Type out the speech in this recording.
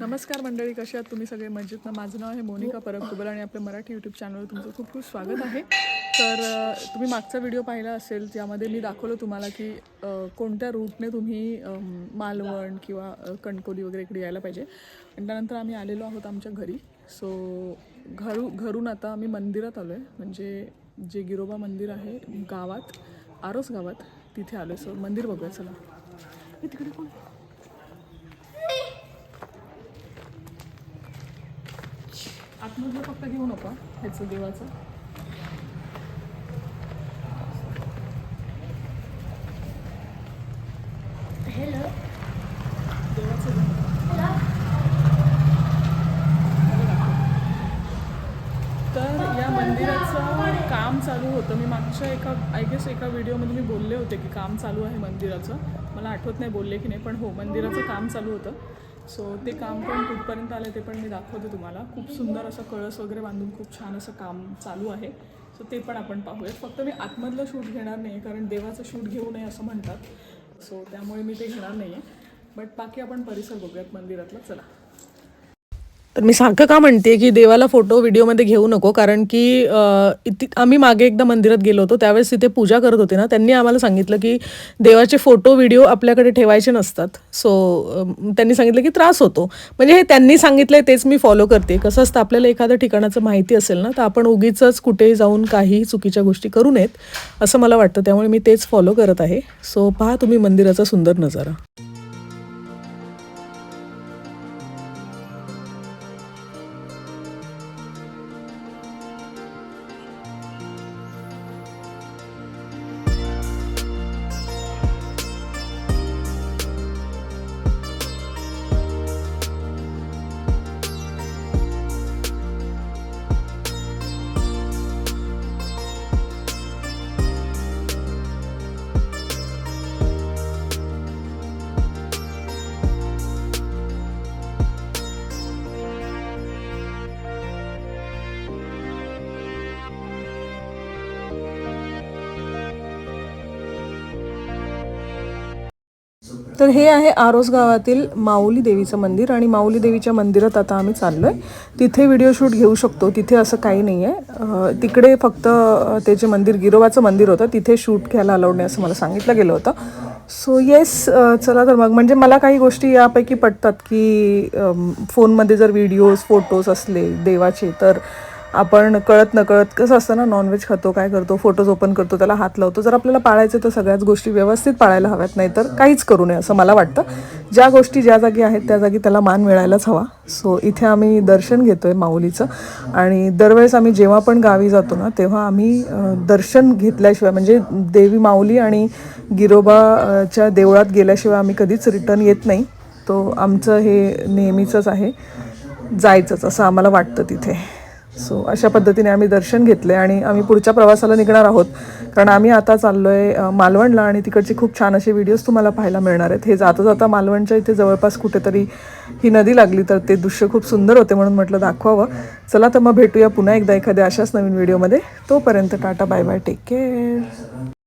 नमस्कार मंडळी कशी आहात तुम्ही सगळे? मजेत ना? माझं नाव आहे मोनिका परब कुबल आणि आपल्या मराठी यूट्यूब चॅनलवर तुमचं खूप खूप स्वागत आहे. तर तुम्ही मागचा व्हिडिओ पाहिला असेल ज्यामध्ये मी दाखवलं तुम्हाला की कोणत्या रूटने तुम्ही मालवण किंवा कणकोली वगैरे इकडे यायला पाहिजे. आणि त्यानंतर आम्ही आलेलो आहोत आमच्या घरी. सो घरू घरून आता आम्ही मंदिरात आलो आहे म्हणजे जे गिरोबा मंदिर आहे गावात आरोस गावात तिथे आलो आहे सो मंदिर बघूया चला. तिकडे कोण? आतमधलं फक्त घेऊ नका ह्याचं देवाचं. हॅलो देवाचं. तर या मंदिराचं काम चालू होतं. मी मागच्या एका आय गेस एका व्हिडिओमध्ये मी बोलले होते की काम चालू आहे मंदिराचं. मला आठवत नाही बोलले की नाही पण हो मंदिराचं काम चालू होतं. सो ते काम पण कुठपर्यंत आलं ते पण मी दाखवते तुम्हाला. खूप सुंदर असं कळस वगैरे बांधून खूप छान असं काम चालू आहे. सो ते पण आपण पाहूयात. फक्त मी आतमधलं शूट घेणार नाही कारण देवाचं शूट घेऊ नये असं म्हणतात. सो त्यामुळे मी ते घेणार नाही आहे बट बाकी आपण परिसर बघूयात मंदिरातला. चला. तर मी सारखं का म्हणते की देवाला फोटो व्हिडिओमध्ये घेऊ नको? कारण की इति आम्ही मागे एकदा मंदिरात गेलो होतो त्यावेळेस तिथे पूजा करत होते ना त्यांनी आम्हाला सांगितलं की देवाचे फोटो व्हिडिओ आपल्याकडे ठेवायचे नसतात. सो त्यांनी सांगितलं की त्रास होतो. म्हणजे हे त्यांनी सांगितलंय तेच मी फॉलो करते कसं असतं आपल्याला एखाद्या ठिकाणाचं माहिती असेल ना तर आपण उगीच कुठेही जाऊन काही चुकीच्या गोष्टी करू नयेत असं मला वाटतं. त्यामुळे मी तेच फॉलो करत आहे. सो पहा तुम्ही मंदिराचा सुंदर नजारा. तर हे आहे आरोस गावातील माऊली देवीचं मंदिर आणि माऊली देवीच्या मंदिरात आता आम्ही चाललो आहे तिथे व्हिडिओ शूट घेऊ शकतो. तिथे असं काही नाही आहे तिकडे फक्त ते जे मंदिर गिरोबाचं मंदिर होतं तिथे शूट घ्यायला अलाउड नाही असं मला सांगितलं गेलं होतं. सो येस चला तर मग. म्हणजे मला काही गोष्टी यापैकी पटतात की फोनमध्ये जर व्हिडिओज फोटोज असले देवाचे तर आपण कळत नकळत कसं असतं ना नॉनव्हेज खातो काय करतो फोटोज ओपन करतो त्याला हात लावतो. जर आपल्याला पाळायचं तर सगळ्याच गोष्टी व्यवस्थित पाळायला हव्यात नाही तर काहीच करू नये असं मला वाटतं. ज्या गोष्टी ज्या जागी आहेत त्या जागी त्याला मान मिळायलाच हवा. सो इथे आम्ही दर्शन घेतो आहे माऊलीचं. आणि दरवेळेस आम्ही जेव्हा पण गावी जातो ना तेव्हा आम्ही दर्शन घेतल्याशिवाय म्हणजे देवी माऊली आणि गिरोबाच्या देवळात गेल्याशिवाय आम्ही कधीच रिटर्न येत नाही. तो आमचं हे नेहमीचंच आहे. जायचंच असं आम्हाला वाटतं तिथे. सो अशा पद्धतीने आम्ही दर्शन घेतले आणि आम्ही पुढच्या प्रवासाला निघणार आहोत. कारण आम्ही आता चाललो आहे मालवणला आणि तिकडचे खूप छान असे व्हिडिओज तुम्हाला पाहायला मिळणार आहेत. हे जाता जाता मालवणच्या इथे जवळपास कुठेतरी ही नदी लागली तर ते दृश्य खूप सुंदर होते म्हणून म्हटलं दाखवावं. चला तर मग भेटूया पुन्हा एकदा एखाद्या अशाच नवीन व्हिडिओमध्ये तोपर्यंत tata bye bye take care